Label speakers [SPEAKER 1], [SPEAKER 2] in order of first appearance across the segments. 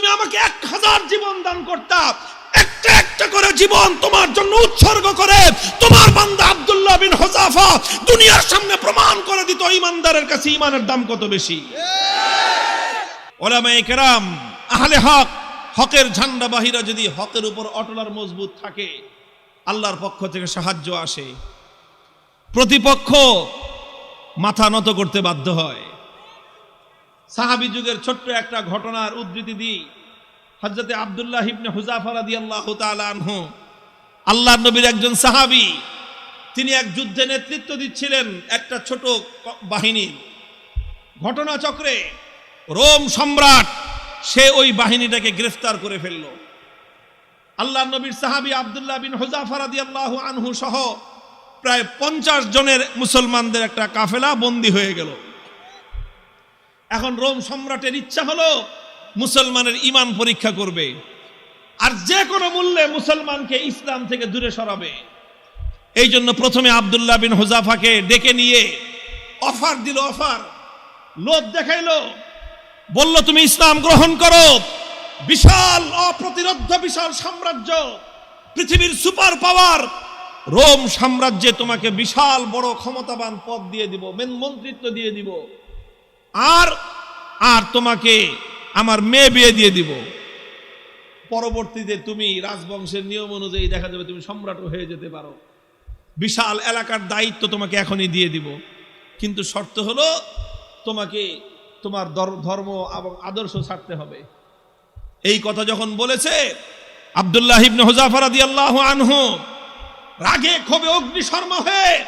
[SPEAKER 1] তুমি আমাকে এক হাজার জীবন দান করতাম একটা একটা করে জীবন তোমার জন্য উৎসর্গ করে। তোমার বান্দা আব্দুল্লাহ বিন হোজাফা দুনিয়ার সামনে প্রমাণ করে দিত ইমানদারের কাছে ইমানের দাম কত বেশি। ওলামায়ে কেরাম, আহলে হক, হকের ঝান্ডা বাহিরা যদি হকের উপর অটল আর মজবুত থাকে, আল্লাহর পক্ষ থেকে সাহায্য আসে। প্রতিপক্ষ মাথা নত করতে বাধ্য হয়। সাহাবি যুগের ছোট্ট একটা ঘটনার উদ্ধৃতি দিই। হজরতে আবদুল্লাহ ইবনে হুজাফা রাদিয়াল্লাহু তাআলা আনহু। আল্লাহর নবীর একজন সাহাবী, তিনি এক যুদ্ধে নেতৃত্ব দিচ্ছিলেন একটা ছোট বাহিনীর ঘটনাচক্রে রোম সম্রাট, সে ওই বাহিনীটাকে গ্রেফতার করে ফেলল। আল্লাহ নবীর সাহাবী আবদুল্লাহ বিন হুজাফা রাদিয়াল্লাহু আনহু সহ প্রায় পঞ্চাশ জনের মুসলমানদের একটা কাফেলা বন্দী হয়ে গেল। এখন রোম সম্রাটের ইচ্ছা হলো মুসলমানের ইমান পরীক্ষা করবে। আর যে কোনো মূল্যে মুসলমানকে ইসলাম থেকে দূরে সরাবে। এই জন্য প্রথমে আবদুল্লাহ বিন হুজাফাকে ডেকে নিয়ে অফার দিল, অফার। লোভ দেখাইলো। বলল, তুমি ইসলাম গ্রহণ করো। বিশাল অপ্রতিরোধ বিশাল সাম্রাজ্য। পৃথিবীর সুপার পাওয়ার। রোম সাম্রাজ্যে তোমাকে বিশাল বড় ক্ষমতাবান পদ দিয়ে দিব, মেন মন্ত্রিত্ব দিয়ে দিব। আর আর তোমাকে আমার মেয়ে বিয়ে দিয়ে দিব। পরবর্তীতে তুমি রাজবংশের নিয়ম অনুযায়ী দেখা যাবে তুমি সম্রাটও হয়ে যেতে পারো। বিশাল এলাকার দায়িত্ব তোমাকে এখনই দিয়ে দিব। কিন্তু শর্ত হলো তোমাকে তোমার ধর্ম এবং আদর্শ ছাড়তে হবে। এই কথা যখন বলেছে আবদুল্লাহ ইবনে হুজাফা রাদিয়াল্লাহু আনহু, রাগে ক্ষোভে অগ্নিশর্মা হয়ে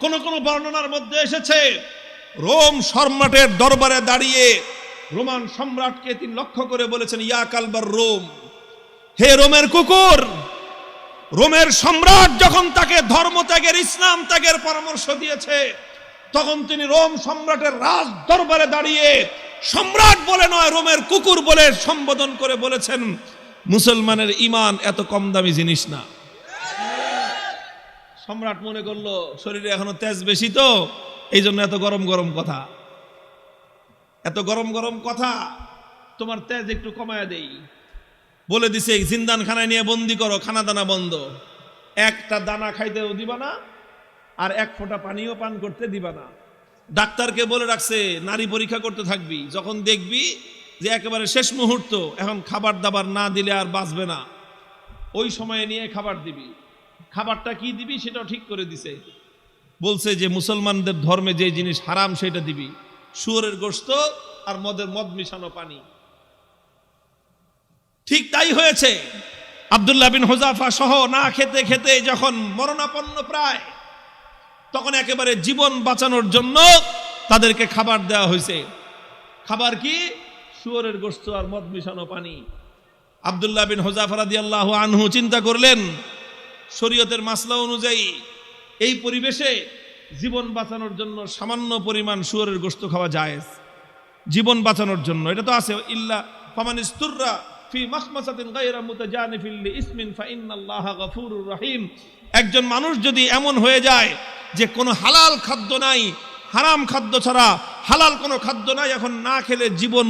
[SPEAKER 1] কোন কোন বর্ণনার মধ্যে এসেছে রোম সম্রাটের দরবারে দাঁড়িয়ে রোমান সম্রাটকে তিনি লক্ষ্য করে বলেছেন, ইয়া কালবার রোম, হে রোমের কুকুর, রোমের সম্রাট যখন তাকে ধর্ম ত্যাগের, ইসলাম ত্যাগের পরামর্শ দিয়েছে, তখন তিনি রোম সম্রাটের রাজ দরবারে দাঁড়িয়ে সম্রাট বলে নয়, রোমের কুকুর বলে সম্বোধন করে বলেছেন, মুসলমানের ইমান এত কম দামি জিনিস না। সম্রাট মনে করল, শরীরে এখনও তেজ বেশি তো? এই জন্য এত গরম গরম কথা। এত গরম গরম কথা? তোমার তেজ একটু কমায়া দেই। বলে দিছে জিন্দান খানায় নিয়ে বন্দি করো খানা দানা বন্ধ। একটা দানা খাইতেও দিবা না, আর এক ফোঁটা পানিও পান করতে দিবা না। ডাক্তারকে বলে রাখছে, নারী পরীক্ষা করতে থাকবি। যখন দেখবি যে একেবারে শেষ মুহূর্ত, এখন খাবার দাবার না দিলে আর বাঁচবে না। ওই সময়ে নিয়ে খাবার দিবি। খাবারটা কি দিবি সেটাও ঠিক করে দিছে। বলছে যে মুসলমানদের ধর্মে যে জিনিস হারাম সেটা দিবি। শুয়োরের গোস্ত আর মদের মদ মিশানো পানি। ঠিক তাই হয়েছে। আবদুল্লাহ বিন হোজাফা সহ না খেতে খেতে যখন মরণাপন্ন প্রায়, তখন একেবারে জীবন বাঁচানোর জন্য তাদেরকে খাবার দেওয়া হয়েছে। খাবার কি? শুয়োরের গোস্ত আর মদ মিশানো পানি। আবদুল্লাহ বিন হোজাফা রাদিয়াল্লাহ আনহু চিন্তা করলেন শরীয়তের মাসলা অনুযায়ী এই পরিবেশে জীবন বাঁচানোর জন্য সামান্য পরিমাণ শুয়োরের গোস্ত খাওয়া জায়েজ। জীবন বাঁচানোর জন্য। এটা তো আছে, ইল্লা ফামান ইস্তুররা ফি মাখমাসাতিন গায়রা মুতাজানিফিল ইসমিন ফা ইন্নাল্লাহা গফুরুর রহিম। একজন মানুষ যদি এমন হয়ে যায় যে কোনো হালাল খাদ্য নাই, হারাম খাদ্য ছাড়া হালাল কোনো খাদ্য নাই, এখন না খেলে জীবন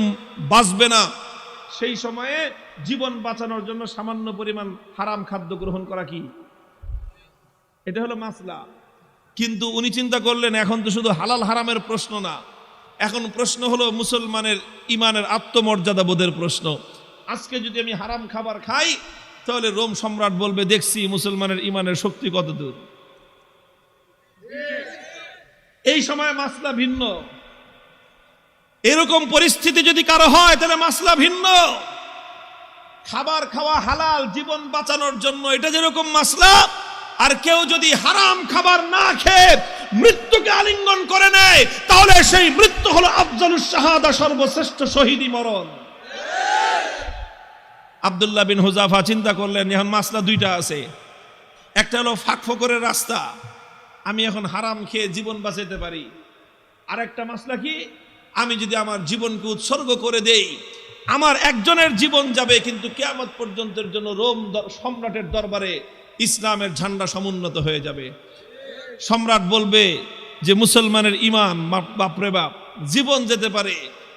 [SPEAKER 1] বাঁচবে না। সেই সময়ে জীবন বাঁচানোর জন্য সামান্য পরিমাণ হারাম খাদ্য গ্রহণ করা কি? এটা হলো মাসলা। কিন্তু উনি চিন্তা করলেন, এখন তো শুধু হালাল হারামের প্রশ্ন না। এখন প্রশ্ন হলো মুসলমানের ইমানের আত্মমর্যাদা বোধের প্রশ্ন। আজকে যদি আমি হারাম খাবার খাই, তাহলে রোম সম্রাট বলবে, দেখছি মুসলমানের ইমানের শক্তি কত দূর। এই সময় মাসলা ভিন্ন। এরকম পরিস্থিতি যদি কারও হয়, তাহলে মাসলা ভিন্ন। খাবার খাওয়া হালাল, জীবন বাঁচানোর জন্য এটা যেরকম মাসলা আর কেউ যদি হারাম খাবার না খেয়ে মৃত্যুকে আলিঙ্গন করে নেয়, তাহলে সেই মৃত্যু হলো আফজালুস শাহাদা সর্বশ্রেষ্ঠ শহীদি মরণ। আব্দুল্লাহ বিন হুজাফা চিন্তা করলেন, এখন মাসলা দুইটা আছে। একটা হলো ফাঁক ফকরের রাস্তা। আমি এখন হারাম খেয়ে জীবন বাঁচাতে পারি। আর একটা মাসলা কি? আমি যদি আমার জীবনকে উৎসর্গ করে দেই আমার একজনের জীবন যাবে, কিন্তু কেয়ামত পর্যন্তের জন্য রোম সম্রাটের দরবারে ইসলামের ঝান্ডা সমুন্নত হয়ে যাবে। সম্রাট বলবে যে, মুসলমানের ইমান বাপরে বাপ জীবন যেতে পারে,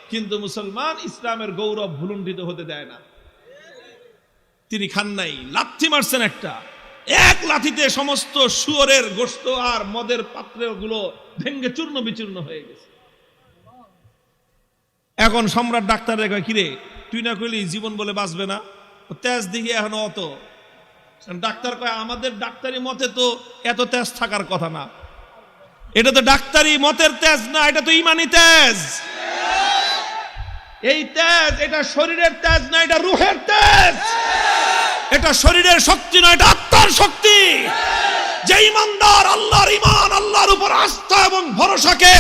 [SPEAKER 1] কিন্তু মুসলমান ইসলামের গৌরব ভুলুণ্ঠিত হতে দেয় না। তিনি খান নাই, লাথি মারছেন একটা। এক লাথিতে সমস্ত শুয়োরের গোস্ত আর মদের পাত্রগুলো ভেঙ্গে চূর্ণ বিচূর্ণ হয়ে গেছে। এখন সম্রাট ডাক্তারের কয়, কিরে, তুই না কইলি জীবন বলে বাঁচবে না? তেজ দিকে এখনও অত। ডাক্তার কয়, আমাদের ডাক্তারি মতে তো এত তেজ থাকার কথা না। এটা তো ডাক্তারি মতের তেজ না, এটা তো ইমানি তেজ। এই তেজ, এটা শরীরের তেজ না, এটা রুহের তেজ। এটা শরীরের শক্তি নয় এটা আত্মার শক্তি। যে ইমানদার, আল্লাহর ইমান, আল্লাহর উপর আস্থা এবং ভরসাকে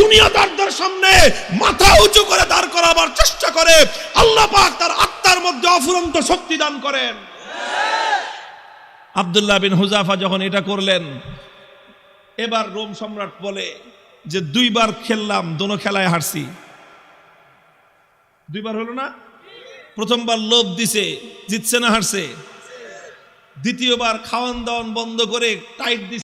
[SPEAKER 1] দুনিয়াদারদের সামনে মাথা উঁচু করে দাঁড় করাবার চেষ্টা করে, আল্লাহ পাক তার আত্মার মধ্যে অফুরন্ত শক্তি দান করেন। আব্দুল্লাহ বিন হুজাফা যখন এটা করলেন, এবার রোম সম্রাট বলে যে, দুইবার খেললাম, দোনো খেলায় হারছি। দুইবার হলো না? প্রথমবার লোভ দিছে, জিতছে না হারছে। দ্বিতীয়বার খাওয়ান দাওয়ান বন্ধ করে টাইট দিছে।